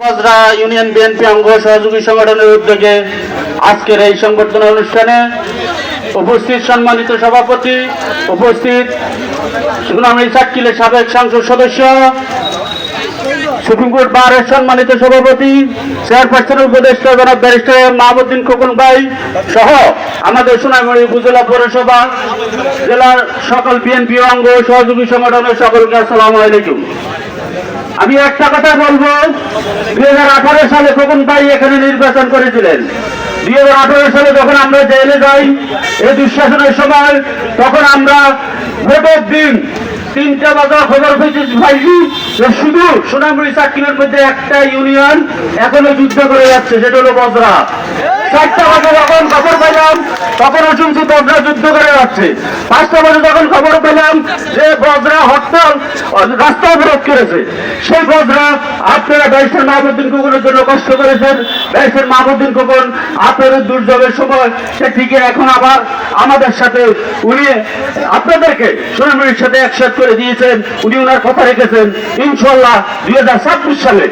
বজরা union BNP অঙ্গ সহযোগী সংগঠনের উদ্যোগে আজকের এই সংবর্ধনা অনুষ্ঠানে উপস্থিত সম্মানিত সভাপতি, উপস্থিত সুনামী সাক্কিলের সাবেক সংসদ সদস্য, সুপ্রিম কোর্ট বারের সম্মানিত সভাপতি চেয়ারপারসন উপদেষ্টা জনাব ব্যারিস্টার মাহমুদ্দিন খোকন ভাই সহ আমাদের সোনামণি উপজেলা পৌরসভা, জেলার সকল বিএনপি অঙ্গ সহযোগী সংগঠনের সকলকে আসসালামু আলাইকুম। আমি একটা কথা বলব, দুই হাজার আঠারো সালে খোকন ভাই এখানে নির্বাচন করেছিলেন। দুই হাজার আঠারো সালে যখন আমরা জেলে যাই এই দুঃশাসনের সময় তখন আমরা ভোটের দিন তিনটা বাজার খবর পেয়েছি যে শুধু সোনামুড়ি সার্কিলের মধ্যে একটা ইউনিয়ন এখনও যুদ্ধ করে যাচ্ছে, সেটা হলো বজরা। চারটা বাজে যখন খবর পেলাম শুনছি বজরা যুদ্ধ করে যাচ্ছে। পাঁচটা বাজে যখন খবর পেলাম যে বজরা হরতাল রাস্তা অবরোধ করেছে। সেই বজরা আপনারা মাহমুদ্দিন খোকনের জন্য কষ্ট করেছেন। মাহমুদ্দিন খোকন আপনাদের দুর্যোগের সময়, সে ঠিকই এখন আবার আমাদের সাথে, উনি আপনাদেরকে সাথে একসাথ করে দিয়েছেন। উনি ওনার কথা রেখেছেন। ইনশাল্লাহ দুই হাজার ছাব্বিশ সালে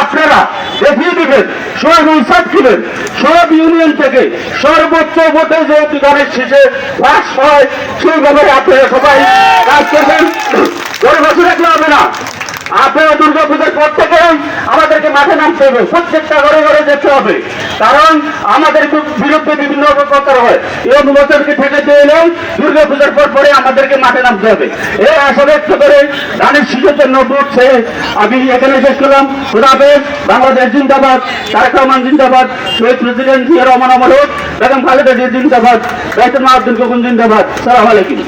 আপনারা দেখিয়ে দিবেন সোনামুড়ি দিবেন সব ইউনিয়ন থেকে সর্বোচ্চ ভোটে যে অধিকারের শেষে পাশ হয়, সেই ব্যাপারে আপনারা সবাই কাজ করবেন। ঘরে বসে রাখলে হবে না। আপনারা দুর্গা পুজোর পর থেকে আমাদেরকে মাঠে নামতে হবে। প্রত্যেকটা ঘরে ঘরে যেতে হবে। কারণ আমাদের বিরুদ্ধে বিভিন্ন প্রচার হয়। এই অনুমোদনকে ঠেকাতে এলেও দুর্গা পুজোর পর পরে আমাদেরকে মাঠে নামতে হবে। এই আশা ব্যক্ত করে ধানের শিশুর জন্য বলছে আমি এখানে শেষ করলাম। খুদাফেজ বাংলাদেশ জিন্দাবাদ, তারেক রহমান জিন্দাবাদ, শহীদ প্রেসিডেন্ট জিয়া রহমান অমরক বেগম খালেদা জিয়া জিন্দাবাদ বেতন মাহদ্দিন খোকন জিন্দাবাদ। সালাম আলাইকুম।